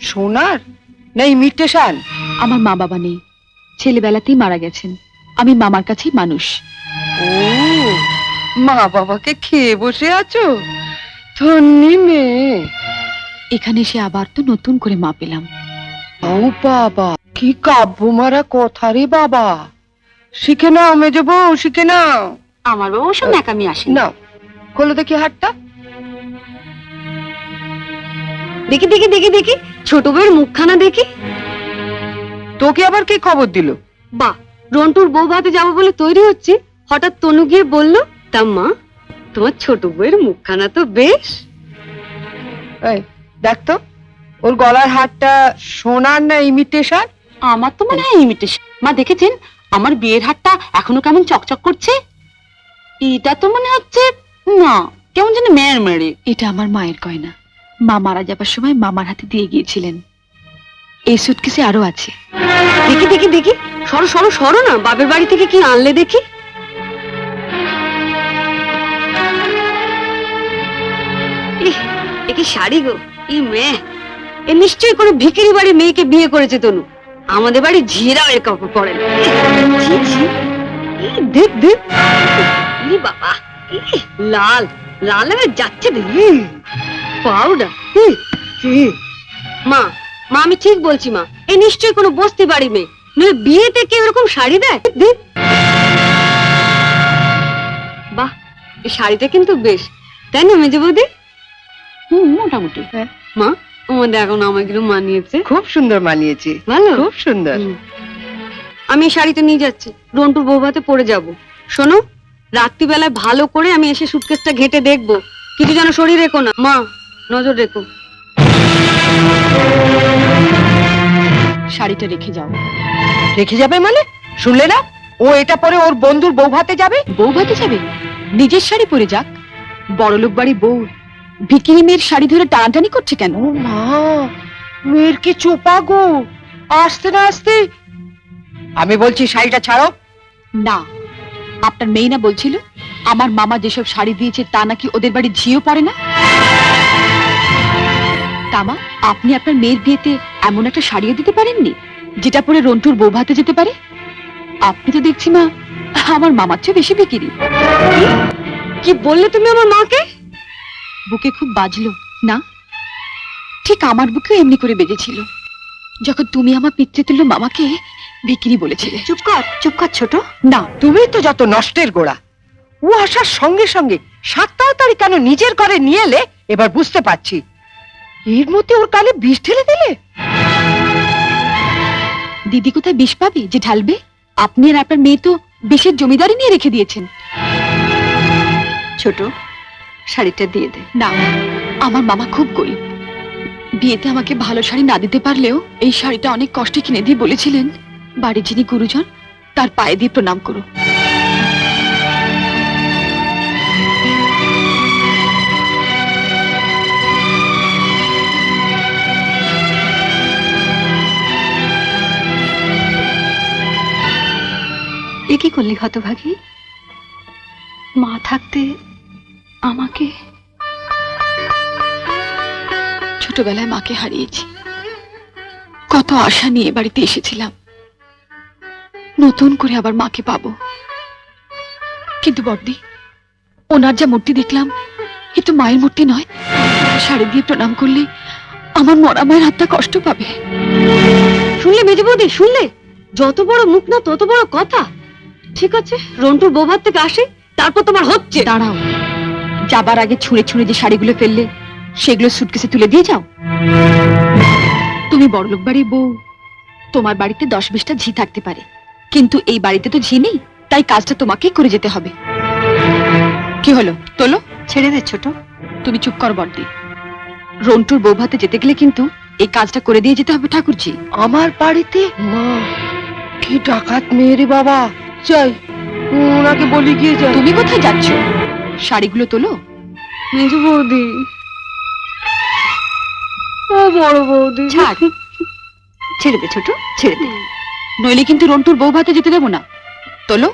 সোনার? না ইমিটেশন আমার মা বাবা নেই। ছেলেবেলাতেই মারা গেছেন। আমি মামার কাছেই মানুষ। ও মা বাবাকে খেয়ে বসে আছো? ধন্যি মেয়ে। এখানে এসে আবার তো নতুন করে মা পেলাম। ও বাবা কি কাব্য মারা কথা রে বাবা। শিখে নাও মেজে বউ শিখে নাও। আমার বাবা সব ন্যাকামি আসে নাও খোলো দেখি হাটটা দেখি দেখি দেখি দেখি। ছোট বউয়ের মুখখানা দেখি। তোকে আবার কি খবর দিল? বা রন্টুর বউ ভাতে যাব বলে তৈরি হচ্ছে। হঠাৎ তনু গিয়ে বলল তা মা তোমার ছোট বউয়ের মুখখানা তো বেশ। এই দেখ তো ওর গলার হারটা সোনার না ইমিটেশন আমার তো মনে হয় ইমিটেশন মা দেখেছেন? আমার বিয়ের হাতটা এখনও কেমন চকচক করছে? এটা তো মনে হচ্ছে না কেমন যেন মেয়ের মেরে এটা আমার মায়ের গয়না। মা মারা যাবার সময় মামার হাতে দিয়ে গিয়েছিলেন। এই সুটকেসে আরও আছে। দেখি দেখি দেখি। সরো সরো সরো না। বাপের বাড়ি থেকে কি আনলে দেখি? ইহ, এ কি শাড়ি গো? ই মেয়ে। এ নিশ্চয়ই কোনো ভিখারি বাড়ির মেয়েকে বিয়ে করেছে তনু। আমাদের বাড়ি ঝিরাও এ কাপড় পরে দেখ দেখ। বাবা লাল। লাল যাচ্ছে রে। পাউডার? মা মা আমি ঠিক বলছি মা। এ নিশ্চয়ই কোনো বস্তি বাড়ি মেয়ে। নইলে বিয়েতে কেউ এরকম শাড়ি দেয়? বাহ এই শাড়িটা কিন্তু বেশ। তাই না মেজে বৌদি? হুম মোটামুটি। হ্যাঁ। মা আমাদের এখন আমাকে মানিয়েছে। খুব সুন্দর মানিয়েছে। ভালো? খুব সুন্দর। আমি এই শাড়িটা নিয়ে যাচ্ছি। রন্টুর বৌভাতে পরে যাব। শোনো রাত্রিবেলায় ভালো করে আমি এসে সুটকেসটা ঘেটে দেখব। কিছু যেন শরীর রেখো না মা নজর রেখো। শাড়িটা রেখে যাও। রেখে যাবে মানে? শুনলে না? ও এটা পরে ওর বন্ধুর বউ ভাতে যাবে? বউ ভাতে যাবে? নিজের শাড়ি পরে যাক। বড়লোক বাড়ি বউ। ভিকিরি মেয়ের শাড়ি ধরে টানাটানি করছে কেন? মা মেয়ের কি চোপা গো? আসতে না আসতে? আমি বলছি শাড়িটা ছাড়ো। না আপনার মেয়ে না বলছিল? আমার মামা যেসব শাড়ি দিয়েছে তা নাকি ওদের বাড়ি ঝিও পড়ে না? তামা আপনি আপনার মেয়ের বিয়েতে এমন একটা শাড়িও দিতে পারেননি? যেটা পরে রন্টুর বউ ভাতে যেতে পারে? আপনি তো দেখছি মা আমার মামার চেয়ে বেশি বিকিরি। কি? বললে তুমি আমার মাকে? বুকে খুব বাজলো। না ঠিক আমার বুকেও এমনি করে বেজেছিল। যখন তুমি আমার পিতৃতুল্য মামাকে বিক্রি বলেছিলে। চুপ কর চুপ কর ছোট। না তুমি তো যত নষ্টের গোড়া ও আসার সঙ্গে সঙ্গে সাত তাড়াতাড়ি কেন নিজের ঘরে নিয়ে এলে? এবার বুঝতে পারছি। এর মধ্যে ওর কানে বিষ ঢেলে দিলে? দিদি কোথায় বিষ পাবে যে ঢালবে? আপনি আর আপনার মেয়ে তো বিষের জমিদারি নিয়ে রেখে দিয়েছেন। ছোট শাড়িটা দিয়ে দে। না আমার মামা খুব গরিব। বিয়েতে আমাকে ভালো শাড়ি না দিতে পারলেও এই শাড়িটা অনেক কষ্টে কিনে দিয়ে বলেছিলেন বাড়ির যিনি গুরুজন তার পায়ে দিয়ে প্রণাম করো। কি করলি হতভাগী? মা থাকতে আমাকে ছোটবেলায় মাকে হারিয়েছি। কত আশা নিয়ে বাড়িতে এসেছিলাম। নতুন করে আবার মাকে পাবো। কিন্তু বর্দি ওনার যা মূর্তি দেখলাম, এ তো মায়ের মূর্তি নয়। শাড়ি দিয়ে প্রণাম করলে আমার মরা মায়ের হাতটা কষ্ট পাবে। শুনলে মেজে বৌদি শুনলে? যত বড় মুখ না তত বড় কথা। ঠিক আছে রন্টুর বৌভাত থেকে আসে তারপর তোমার হচ্ছে। দাঁড়াও। যাবার আগে ছুঁড়ে ছুঁড়ে যে শাড়িগুলো ফেললে সেগুলো সুটকেসে তুলে দিয়ে যাও। তুমি বড়লোক বাড়ির বউ তোমার বাড়িতে দশ বিশটা ঝি থাকতে পারে। কিন্তু এই বাড়িতে তো ঝি নেই তাই কাজটা তোমাকেই করে যেতে হবে। কি হলো? তোলো। ছেড়ে দে ছোট। তুমি চুপ কর বর্দি রন্টুর বউ ভাতে যেতে গেলে কিন্তু এই কাজটা করে দিয়ে যেতে হবে ঠাকুরজি। আমার বাড়িতে? মা কি ডাকাত মেয়ে রে বাবা। যাই ওনাকে বলি গিয়ে যাই। তুমি কোথায় যাচ্ছ? শাড়িগুলো তোলো। মেজু বৌদি। ও বড় বৌদি। ছাড়। ছেড়ে দে ছোট ছেড়ে দে। নইলে কিন্তু রন্টুর বউ ভাতে যেতে দেবো না। তোলো।